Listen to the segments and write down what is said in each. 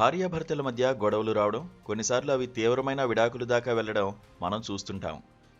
భార్యాభర్తల మధ్య గొడవలు రావడం కొన్నిసార్లు అవి తీవ్రమైన విడాకులు దాకా వెళ్ళడం మనం చూస్తుంటాం.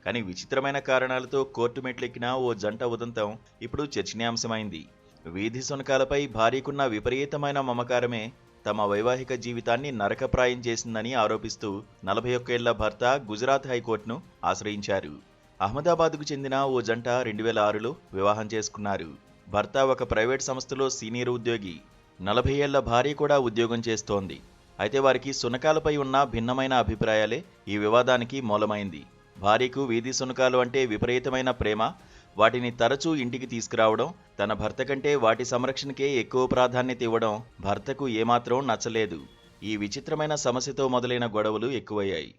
కానీ విచిత్రమైన కారణాలతో కోర్టు మెట్లెక్కిన ఓ జంట ఉదంతం ఇప్పుడు చర్చనీయాంశమైంది. వీధి సునకాలపై భార్యకున్న విపరీతమైన మమకారమే తమ వైవాహిక జీవితాన్ని నరకప్రాయం చేసిందని ఆరోపిస్తూ నలభై ఒక్కేళ్ళ భర్త గుజరాత్ హైకోర్టును ఆశ్రయించారు. అహ్మదాబాద్కు చెందిన ఓ జంట రెండు వేల ఆరులో వివాహం చేసుకున్నారు. భర్త ఒక ప్రైవేట్ సంస్థలో సీనియర్ ఉద్యోగి. నలభై ఏళ్ళ భార్య కూడా ఉద్యోగం చేస్తోంది. అయితే వారికి సునకాలపై ఉన్న భిన్నమైన అభిప్రాయాలే ఈ వివాదానికి మూలమైంది. భార్యకు వీధి సునకాలు అంటే విపరీతమైన ప్రేమ వాటిని తరచూ ఇంటికి తీసుకురావడం తన భర్త కంటే వాటి సంరక్షణకే ఎక్కువ ప్రాధాన్యత ఇవ్వడం భర్తకు ఏమాత్రం నచ్చలేదు. ఈ విచిత్రమైన సమస్యతో మొదలైన గొడవలు ఎక్కువయ్యాయి.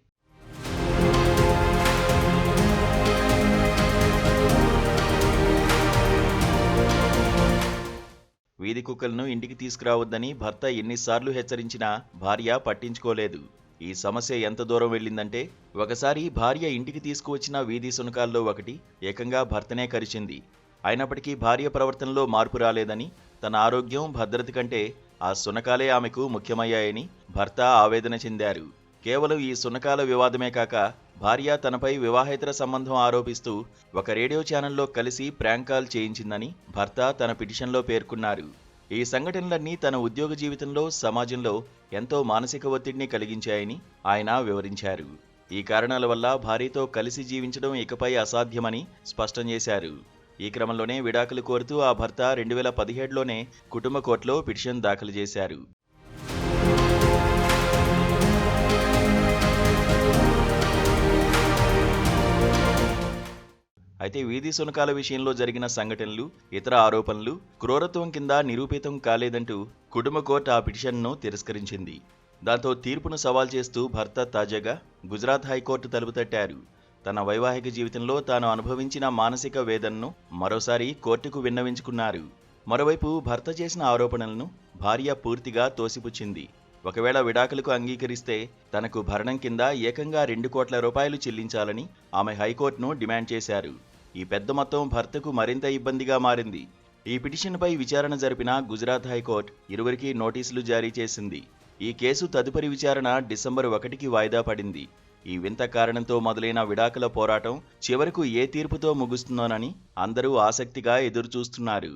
వీధి కుక్కలను ఇంటికి తీసుకురావద్దని భర్త ఎన్నిసార్లు హెచ్చరించినా భార్య పట్టించుకోలేదు. ఈ సమస్య ఎంత దూరం వెళ్ళిందంటే ఒకసారి భార్య ఇంటికి తీసుకువచ్చిన వీధి సునకాల్లో ఒకటి ఏకంగా భర్తనే కరిచింది. అయినప్పటికీ భార్య ప్రవర్తనలో మార్పు రాలేదని తన ఆరోగ్యం భద్రత కంటే ఆ సునకాలే ఆమెకు ముఖ్యమయ్యాయని భర్త ఆవేదన చెందారు. కేవలం ఈ సునకాల వివాదమే కాక భార్య తనపై వివాహేతర సంబంధం ఆరోపిస్తూ ఒక రేడియో ఛానల్లో కలిసి ప్రాంక్ కాల్ చేయించిందని భర్త తన పిటిషన్లో పేర్కొన్నారు. ఈ సంఘటనలన్నీ తన ఉద్యోగ జీవితంలో సమాజంలో ఎంతో మానసిక ఒత్తిడిని కలిగించాయని ఆయన వివరించారు. ఈ కారణాల వల్ల భార్యతో కలిసి జీవించడం ఇకపై అసాధ్యమని స్పష్టం చేశారు. ఈ క్రమంలోనే విడాకులు కోరుతూ ఆ భర్త రెండు వేల పదిహేడులోనే కుటుంబ కోర్టులో పిటిషన్ దాఖలు చేశారు. అయితే వీధి సునకాల విషయంలో జరిగిన సంఘటనలు ఇతర ఆరోపణలు క్రూరత్వం కింద నిరూపితం కాలేదంటూ కుటుంబ కోర్టు ఆ పిటిషన్ను తిరస్కరించింది. దాంతో తీర్పును సవాల్ చేస్తూ భర్త తాజాగా గుజరాత్ హైకోర్టు తలుపు తట్టారు. తన వైవాహిక జీవితంలో తాను అనుభవించిన మానసిక వేదనను మరోసారి కోర్టుకు విన్నవించుకున్నారు. మరోవైపు భర్త చేసిన ఆరోపణలను భార్య పూర్తిగా తోసిపుచ్చింది. ఒకవేళ విడాకులకు అంగీకరిస్తే తనకు భరణం కింద ఏకంగా రెండు కోట్ల రూపాయలు చెల్లించాలని ఆమె హైకోర్టును డిమాండ్ చేశారు. ఈ పెద్ద మొత్తం భర్తకు మరింత ఇబ్బందిగా మారింది. ఈ పిటిషన్పై విచారణ జరిపిన గుజరాత్ హైకోర్టు ఇరువురికి నోటీసులు జారీ చేసింది. ఈ కేసు తదుపరి విచారణ డిసెంబర్ ఒకటికి వాయిదా పడింది. ఈ వింత కారణంతో మొదలైన విడాకుల పోరాటం చివరకు ఏ తీర్పుతో ముగుస్తుందోనని అందరూ ఆసక్తిగా ఎదురుచూస్తున్నారు.